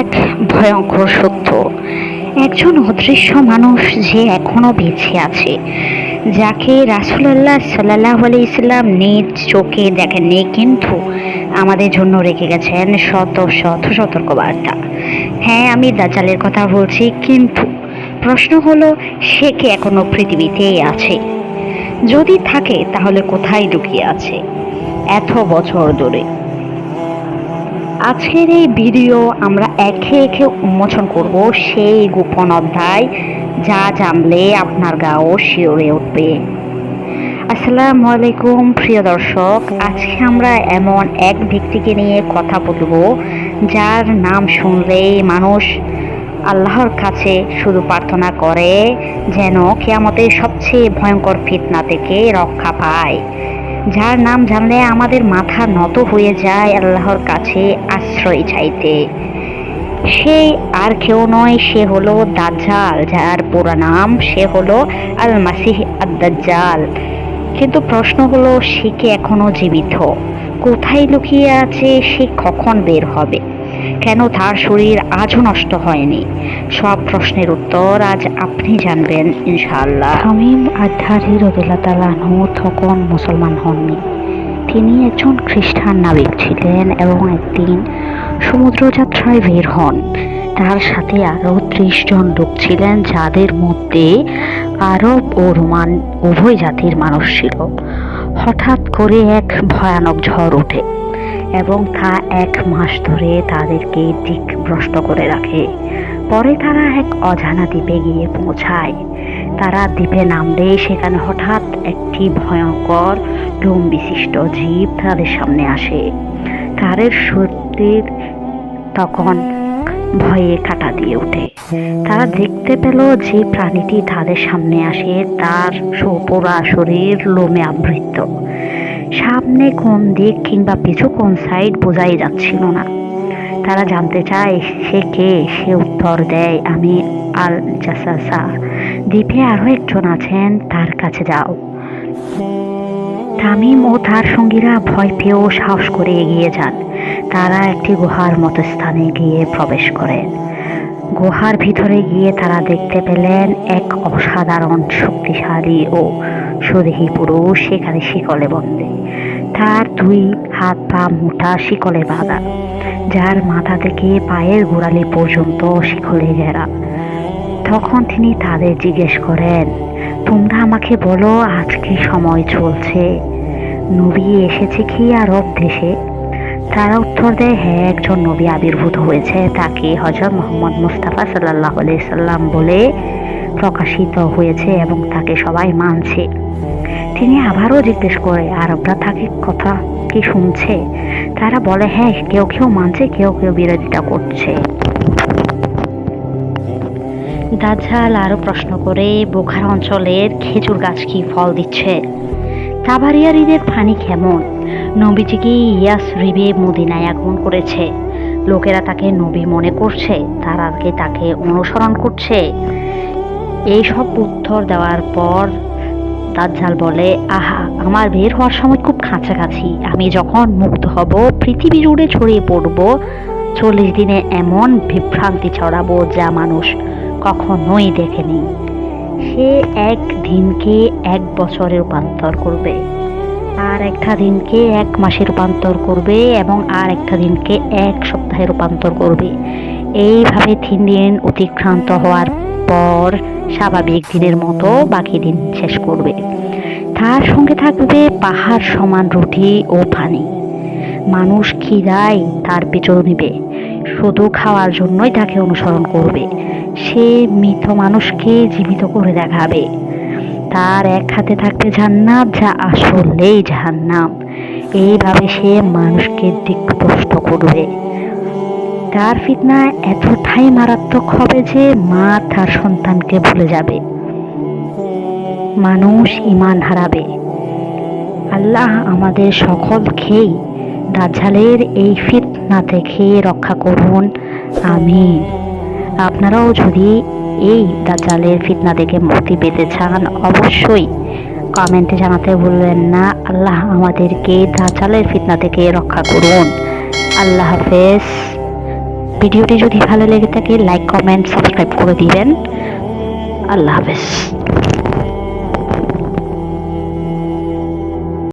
এক ভয়ঙ্কর সত্য। একজন অদৃশ্য মানুষ যে এখনও বেঁচে আছে, যাকে রাসুলাল্লাহ সাল্লাহ আলি ইসলাম নিজ চোখে দেখেননি, কিন্তু আমাদের জন্য রেখে গেছেন শত শত সতর্কবার্তা। হ্যাঁ আমি দাজালের কথা বলছি, কিন্তু প্রশ্ন হলো, সে কি এখনও পৃথিবীতেই আছে? যদি থাকে, তাহলে কোথায় লুকিয়ে আছে? এত বছর ধরে। আজকের এই ভিডিও আমরা একে একে উন্মোচন করব সেই গোপন অধ্যায় যা জানলে আপনার গাও শিওরে উঠবে। আসসালামু আলাইকুম, প্রিয় দর্শক। আজকে আমরা এমন এক ব্যক্তিকে নিয়ে কথা বলব, যার নাম শুনলেই মানুষ আল্লাহর কাছে শুধু প্রার্থনা করে যেন কেয়ামতের সবচেয়ে ভয়ঙ্কর ফিতনা থেকে রক্ষা পায়। যার নাম জানলে আমাদের মাথা নত হয়ে যায় আল্লাহর কাছে আশ্রয় চাইতে। সে আর কেউ নয়, সে হলো দাজ্জাল, যার পুরা নাম সে হলো আল মাসিহ আদাজ্জাল কিন্তু প্রশ্ন হলো, সে কি এখনও জীবিত? কোথায় লুকিয়ে আছে? সে কখন বের হবে? কেন তার শরীর আজও নষ্ট হয়নি? সব প্রশ্নের উত্তর আজ আপনি জানবেন, ইনশাআল্লাহ। হামিম আধারি রবিল্লা তালানহু তখন মুসলমান হননি। তিনি একজন খ্রিস্টান নাবিক ছিলেন এবং একদিন সমুদ্রযাত্রায় বের হন। তার সাথে আরও ত্রিশ জন লোক ছিলেন যাদের মধ্যে আরব ও রোমান উভয় জাতির মানুষ ছিল। হঠাৎ করে এক ভয়ানক ঝড় ওঠে। এবং তা এক মাস ধরে তাদেরকে দিকভ্রষ্ট করে রাখে। পরে তারা এক অজানা দ্বীপে গিয়ে পৌঁছায়। তারা দ্বীপে নামলে সেখানে হঠাৎ একটি ভয়ঙ্কর লোম বিশিষ্ট জীব তাদের সামনে আসে। তাদের শরীর তখন ভয়ে কাটা দিয়ে ওঠে। তারা দেখতে পেল যে প্রাণীটি তাদের সামনে আসে, তার পোড়া শরীর লোমে আবৃত। সামনে কোন দিক কিংবা পিছু কোন সাইড বোঝাই যাচ্ছিল না। তারা জানতে চায়, সে কে? সে উত্তর দেয়, আমি আল জাসাসা দ্বীপে আরও একজন আছেন, তার কাছে যাও। তামিম ও তার সঙ্গীরা ভয় পেয়েও সাহস করে এগিয়ে যান। তারা একটি গুহার মতো স্থানে গিয়ে প্রবেশ করেন। গুহার ভিতরে গিয়ে তারা দেখতে পেলেন এক অসাধারণ শক্তিশালী ও সুদেহী পুরুষ সেখানে শিকলে বন্দে। তার দুই হাত পা মোটা শিকলে বাঁধা, যার মাথা থেকে পায়ের গোড়ালি পর্যন্ত শিকলে ঘেরা। তখন তিনি তাদের জিজ্ঞেস করেন, তোমরা আমাকে বলো, আজ কি সময় চলছে? নবী এসেছে কি আরব দেশে তারা উত্তর দেয় হ্যাঁ একজন নবী আবির্ভূত হয়েছে। তাকে হজরত মোহাম্মদ মুস্তাফা সাল্লাহ সাল্লাম বলে প্রকাশিত হয়েছে এবং তাকে সবাই মানছে। তিনি আবারও জিজ্ঞেস করে, আরবরা তাকে কথা কি শুনছে? তারা বলে হ্যাঁ কেউ কেউ মানছে, কেউ কেউ বিরোধিতা করছে। দাজ্জাল আরও প্রশ্ন করে, বোখার অঞ্চলের খেজুর গাছ কি ফল দিচ্ছে? তাবারিয়ার ঈদের পানি কেমন? নবীজি কি ইয়াস রিবে মদিনায় আগমন করেছে? লোকেরা তাকে নবী মনে করছে? তারা কি তাকে অনুসরণ করছে? এই সব উত্তর দেওয়ার পর দাজ্জাল বলে, আহা, আমার বের হওয়ার সময় খুব কাছাকাছি। আমি যখন মুক্ত হব, পৃথিবী জুড়ে ছড়িয়ে পড়ব। চল্লিশ দিনে এমন বিভ্রান্তি ছড়াবো যা মানুষ কখনোই দেখেনি। সে এক দিনকে এক বছরে রূপান্তর করবে, আর একটা দিনকে এক মাসে রূপান্তর করবে, এবং আর একটা দিনকে এক সপ্তাহে রূপান্তর করবে। এইভাবে তিন দিন অতিক্রান্ত হওয়ার পর স্বাভাবিক দিনের মতো বাকি দিন শেষ করবে। তার সঙ্গে থাকবে পাহাড় সমান রুটি ও পানি। মানুষ খিদায় তার পেছন নিবে। শুধু খাওয়ার জন্যই তাকে অনুসরণ করবে। সে মৃত মানুষকে জীবিত করে দেখাবে। তার এক হাতে থাকবে জান্নাত, যা আসলেই জাহান্নাম। এইভাবে সে মানুষকে দিকভ্রষ্ট করবে। তার ফিতনা এতটাই মারাত্মক হবে যে মা তার সন্তানকে ভুলে যাবে। মানুষ ইমান হারাবে। আল্লাহ আমাদের সকল সকলকেই দাজ্জালের এই ফিতনা থেকে রক্ষা করুন। আমিন। আপনারাও যদি এই দাজ্জালের ফিতনা থেকে মুক্তি পেতে চান, অবশ্যই কমেন্টে জানাতে ভুলবেন না। আল্লাহ আমাদেরকে দাজ্জালের ফিতনা থেকে রক্ষা করুন। আল্লাহ হাফেজ। ভিডিওটি যদি ভালো লেগে থাকে লাইক কমেন্ট সাবস্ক্রাইব করে দিবেন। আল্লাহ হাফেজ।